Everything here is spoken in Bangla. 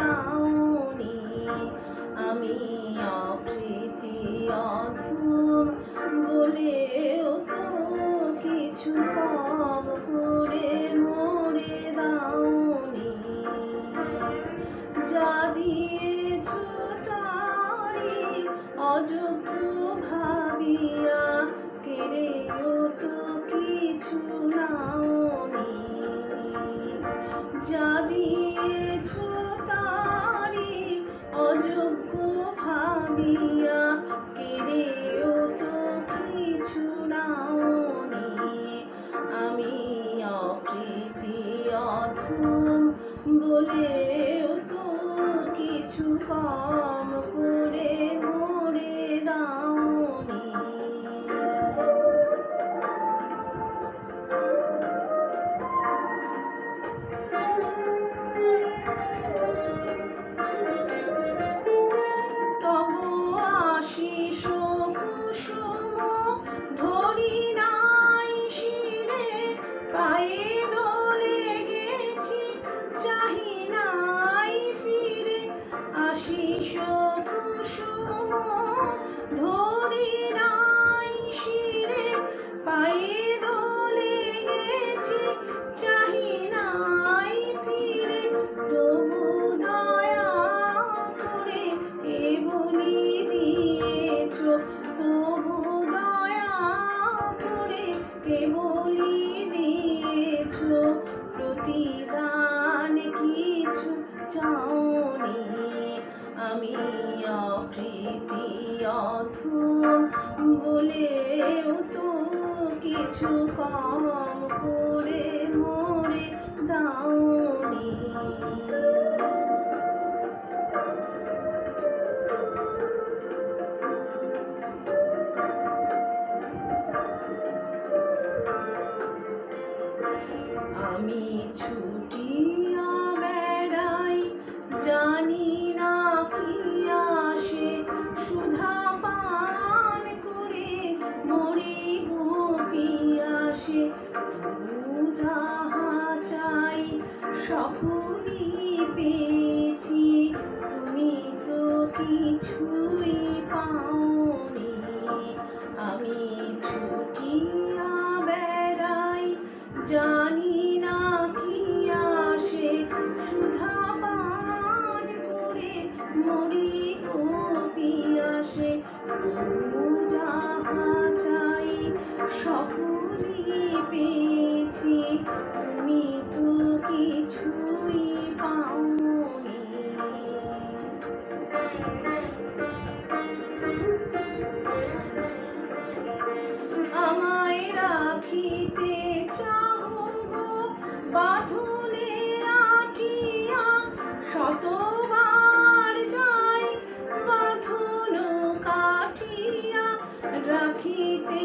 দাওনি। আমি অপ্রীতি অধুর বলেও তো কিছু কম করে মরে দাওনি। যা দিয়েছ তাই অযোগ্য ভাবিয়া কেড়েও তো কিছু নাও কিছু কম করে অথম বলেও তো কিছু কম করে মরে দাওনি। আমি ছু Oh. বাঁধনে আটিয়া শতবার যাই রাখিতে